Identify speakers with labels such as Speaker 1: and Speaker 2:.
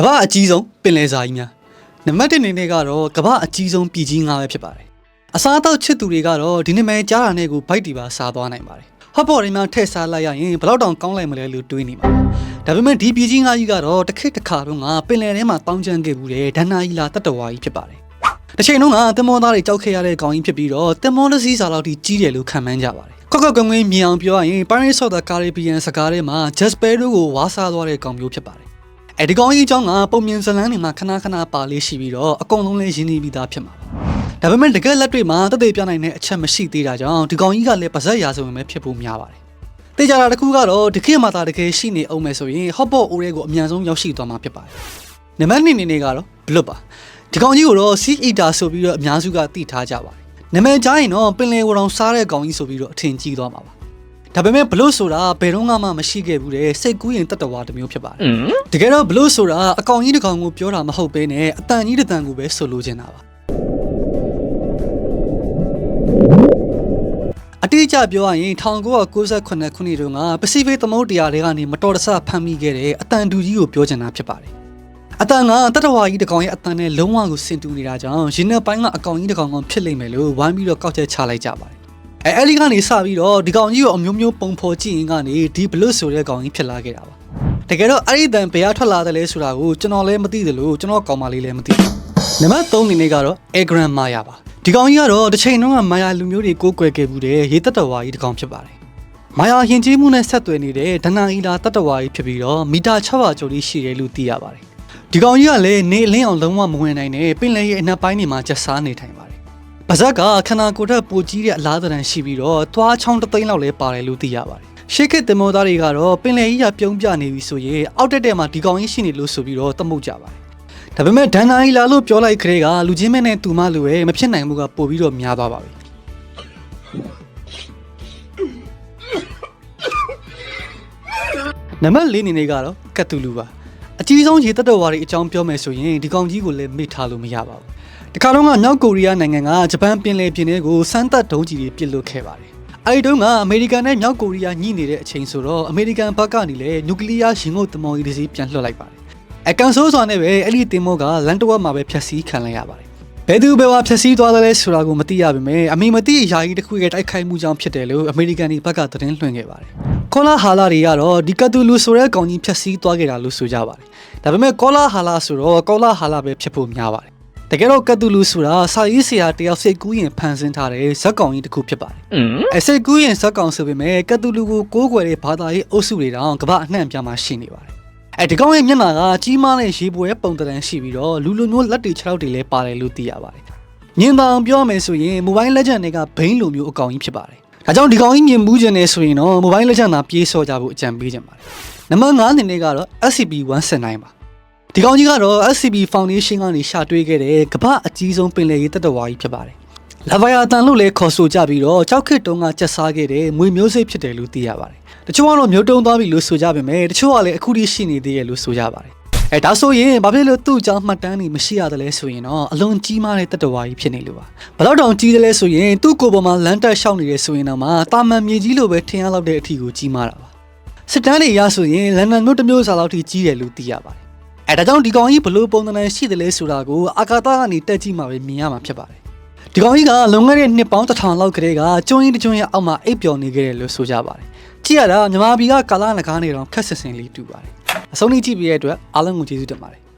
Speaker 1: ကမ္ဘာအကြီးဆုံးပင်လယ်စာကြီးများနံပါတ်1အနေနဲ့ကတော့ကမ္ဘာအကြီးဆုံးပြည်ကြီးငါးပဲဖြစ်ပါတယ်အစားအသောက်ချစ်သူတွေကတော့ဒီနေ့မဲကြားတာနဲ့ကိုဘိုက်တီပါစားသွားနိုင်ပါတယ်ဟော့ပေါ်တွေများထည့်စားလိုက်ရရင်ဘယ်တော့တောင်ကောင်းလိုက်မလဲလို့တွေးနေပါဒါပေမဲ့ဒီပြည်ကြီးငါးကြီးကတော့တစ်ခေတ်တစ်ခါတုန်းကပင်လယ်ထဲမှာတောင်းကျမ်းခဲ့မှုတဲ့ဒဏ္ဍာကြီးလာတတ္တဝါကြီးဖြစ်ပါတယ်တစ်ချိန်လုံးကတင်မောသားတွေကြောက်ခဲ့ရတဲ့ကောင်ကြီးဖြစ်ပြီးတော့တင်မောတစ်စီးစာလောက်ထိကြီးတယ်လို့ခံမှန်းကြပါတယ်ခောက်ခောက်ကွင်းကွင်းမြင်အောင်ပြောရရင် Pirates of the Caribbean စကားထဲမှာ Jasper တို့ကိုဝါစားသွားတဲ့ကောင်မျိုးဖြစ်ပါတယ် အဲဒီကောင်ကြီးအကြောင်းကပုံမြင်ဇလန်းတွေမှာခဏခဏပါလေးရှိပြီးတော့အကုန်လုံးလည်းရင်းနှီးပြီးသားဖြစ်မှာပါဒါပေမဲ့တကယ်လက်တွေ့မှာတသက်ပြနိုင်တဲ့အချက်မရှိသေးတာကြောင့်ဒီကောင်ကြီးကလည်းပါဇက်ရာဆိုရင်ပဲဖြစ်ဖို့များပါတယ်တေချာတာတစ်ခုကတော့ဒီခေတ်မှာသာတကယ်ရှိနေအောင်မယ်ဆိုရင် hot pot အိုးရဲကိုအမြန်ဆုံးရောက်ရှိသွားမှာဖြစ်ပါတယ်နံပါတ်2အနေနဲ့ကတော့ blood ပါဒီကောင်ကြီးကိုတော့ sea eater ဆိုပြီးတော့အများစုကသိထားကြပါတယ်နာမည်ကြားရင်တော့ပင်လယ်ဝရောင်စားတဲ့ကောင်ကြီးဆိုပြီးတော့အထင်ကြီးသွားမှာပါ ဒါပေမဲ့ဘလို့ဆိုတာဘယ်တော့မှမရှိခဲ့ဘူးတဲ့စိတ်ကူးရင်တတ္တဝါတစ်မျိုးဖြစ်ပါတယ်တကယ်တော့ဘလို့ဆိုတာအကောင်ကြီးတစ်ကောင်ကိုပြောတာမဟုတ်ဘဲနဲ့အတန်ကြီးတစ်တန်ကိုပဲဆိုလိုချင်တာပါအတိအကျပြောရရင်1998ခုနှစ်တုန်းကပစိဖိတ်သမုဒ္ဒရာတွေကနေမတော်တဆဖမ်းမိခဲ့တဲ့အတန်တူကြီးကိုပြောချင်တာဖြစ်ပါတယ်အတန်ကတတ္တဝါကြီးတစ်ကောင်ရဲ့အတန်နဲ့လုံးဝကိုဆင်တူနေတာကြောင့်ရင်းနဲ့ပိုင်းကအကောင်ကြီးတစ်ကောင်ကောင်ဖြစ်လိမ့်မယ်လို့ဝိုင်းပြီးတော့ကောက်ချက်ချလိုက်ကြပါတယ် အဲအဲ့ဒီကနေစပြီးတော့ဒီကောင်ကြီးကိုအမျိုးမျိုးပုံဖော်ကြည့်ရင်ကနေဒီဘလွတ်ဆိုတဲ့ကောင်ကြီးဖြစ်လာခဲ့တာပါတကယ်တော့အဲ့ဒီတန်ဘယ်ကထွက်လာတယ်လဲဆိုတာကိုကျွန်တော်လည်းမသိသလိုကျွန်တော်ကောင်မလေးလည်းမသိဘူးနံပါတ်3အနေနဲ့ကတော့ Egram Maya ပါဒီကောင်ကြီးကတော့တစ်ချိန်လုံးကမာယာလူမျိုးတွေကိုးကွယ်ခဲ့မှုတဲ့ရေတတ္တဝါကြီးတစ်ကောင်ဖြစ်ပါတယ်မာယာယဉ်ကျေးမှုနဲ့ဆက်သွယ်နေတဲ့ဒနာအီလာတတ္တဝါကြီးဖြစ်ပြီးတော့မီတာ600ကျော်လေးရှိတယ်လို့သိရပါတယ်ဒီကောင်ကြီးကလည်းနေအလင်းအောင်လုံးဝမဝင်နိုင်နဲ့ပင်လယ်ရဲ့အနောက်ပိုင်းတွေမှာကျက်စားနေထိုင်ပါတယ် ပါဇက်ကခနာကိုယ်ထက်ပိုကြီးတဲ့အလားသဏ္ဍာန်ရှိပြီးတော့သွားချောင်းတစ်သိန်းလောက်လဲပါတယ်လို့သိရပါတယ်ရှေ့ခေတ်တင်မောသားတွေကတော့ပင်လယ်ကြီးကပြုံးပြနေပြီဆိုရင်အောက်တက်တဲ့မှာဒီကောင်ကြီးရှိနေလို့ဆိုပြီးတော့တမုတ်ကြပါတယ်ဒါပေမဲ့ဒန်နာကြီးလာလို့ပြောလိုက်ခရဲကလူချင်းမဲနဲ့တူမလူရဲ့မဖြစ်နိုင်မှုကပို့ပြီးတော့များသွားပါပြီနံပါတ်၄အနေနဲ့ကတော့ကတ်တူလူပါအကြီးဆုံးရေတက်တော်ဝါတွေအကြောင်းပြောမယ်ဆိုရင်ဒီကောင်ကြီးကိုလည်းမေ့ထားလို့မရပါဘူး ဒီခါတော့ကမြောက်ကိုရီးယားနိုင်ငံကဂျပန်ပင်လယ်ပြင်တွေကိုစမ်းသပ်ဒုံးကြီးတွေပစ်လွတ်ခဲ့ပါတယ်အဲဒီတုန်းကအမေရိကန်နဲ့မြောက်ကိုရီးယားညှိနေတဲ့အချိန်ဆိုတော့အမေရိကန်ဘက်ကနေလည်းနျူကလ িয়ার ရင်ငုတ်သမော်ကြီးတစ်စီးပြန်လွှတ်လိုက်ပါတယ်အကန်ဆိုးစွာနဲ့ပဲအဲ့ဒီတင်မောကလန်တဝက်မှာပဲဖျက်ဆီးခံလိုက်ရပါတယ်ဘယ်သူဘယ်ဝါဖျက်ဆီးသွားတယ်လဲဆိုတာကိုမသိရပါမယ်အမေမသိအရာကြီးတစ်ခုရဲ့တိုက်ခိုက်မှုကြောင့်ဖြစ်တယ်လို့အမေရိကန်ဒီဘက်ကသတင်းလွှင့်ခဲ့ပါတယ်ကောလာဟာလာတွေကတော့ဒီကတူလူဆိုတဲ့ကောင်ကြီးဖျက်ဆီးသွားခဲ့တာလို့ဆိုကြပါတယ်ဒါပေမဲ့ကောလာဟာလာဆိုတော့ကောလာဟာလာပဲဖြစ်ဖို့များပါတယ် တကယ်တော့ကတူလူဆိုတာစာရေးဆရာတယောက်စိတ်ကူးရင်ဖန်ဆင်းထားတဲ့ဇက်ကောင်ကြီးတစ်ခုဖြစ်ပါတယ်။အဲစိတ်ကူးရင်ဇက်ကောင်ဆိုပေမဲ့ကတူလူကိုကိုးကွယ်တဲ့ဘာသာရေးအုပ်စုတွေတောင်ကမ္ဘာအနှံ့ပြားမှာရှိနေပါတယ်။အဲဒီကောင်ရဲ့မျက်နှာကကြီးမားတဲ့ရေပွဲပုံတံရှိပြီးတော့လူလူမျိုးလက်တွေခြေထောက်တွေလည်းပါတယ်လို့သိရပါတယ်။ညင်တောင်ပြောမယ်ဆိုရင် Mobile Legends တွေကဘိန်းလိုမျိုးအကောင်ကြီးဖြစ်ပါတယ်။ဒါကြောင့်ဒီကောင်ကြီးမြင်မှုကျင်နေဆိုရင်တော့ Mobile Legends သာပြေးစော့ကြဖို့အကြံပေးချင်ပါတယ်။နံပါတ်5အနေနဲ့ကတော့ SCP-179 ပါ။ ဒီကောင်ကြီးကတော့ SCP Foundation ကနေရှာတွေ့ခဲ့တဲ့ကမ္ဘာအကြီးဆုံးပင်လယ်ရေတပ်တော်ဝါကြီးဖြစ်ပါတယ်။လာဗယာတန်လို့လည်းခေါ်ဆိုကြပြီးတော့ကြောက်ခစ်တုံးကကျက်စားခဲ့တဲ့မွေမျိုးစိတ်ဖြစ်တယ်လို့သိရပါတယ်။တချို့ကတော့မျိုးတုံးသွားပြီလို့ဆိုကြပေမဲ့တချို့ကလည်းအခုထိရှိနေသေးတယ်လို့ဆိုကြပါတယ်။အဲဒါဆိုရင်ဘာဖြစ်လို့သူ့အကြောင်းမှတ်တမ်းတွေမရှိရတယ်လဲဆိုရင်တော့အလွန်ကြီးမားတဲ့တပ်တော်ဝါကြီးဖြစ်နေလို့ပါ။ဘယ်တော့တောင်ကြီးတယ်လဲဆိုရင်သူ့ကိုယ်ပေါ်မှာလမ်းတက်ရှောက်နေတယ်ဆိုရင်တော့မှတာမန်မြေကြီးလိုပဲထင်ရလောက်တဲ့အထီကိုကြီးမားတာပါ။စစ်တမ်းတွေရဆိုရင်လန်ဒန်မြို့တစ်မျိုးစာလောက်ထိကြီးတယ်လို့သိရပါတယ်။ အဲဒါကြောင့်ဒီကောင်ကြီးဘလို့ပုံသဏ္ဍာန်ရှိတယ်လဲဆိုတာကိုအာကာသကနေတက်ကြည့်မှပဲမြင်ရမှာဖြစ်ပါတယ်။ဒီကောင်ကြီးကလွန်ခဲ့တဲ့နှစ်ပေါင်းတစ်ထောင်လောက်ကတည်းကကျွန်းကြီးတစ်ကျွန်းရဲ့အောက်မှာအိပ်ပျော်နေခဲ့တယ်လို့ဆိုကြပါတယ်။ကြည့်ရတာမြမပြည်ကကာလာနဂါးနေတော့ခက်ဆစ်စင်လေးတူပါတယ်။အဆုံးထိကြည့်ပြီးတဲ့အတွက်အားလုံးကိုကျေးဇူးတင်ပါတယ်။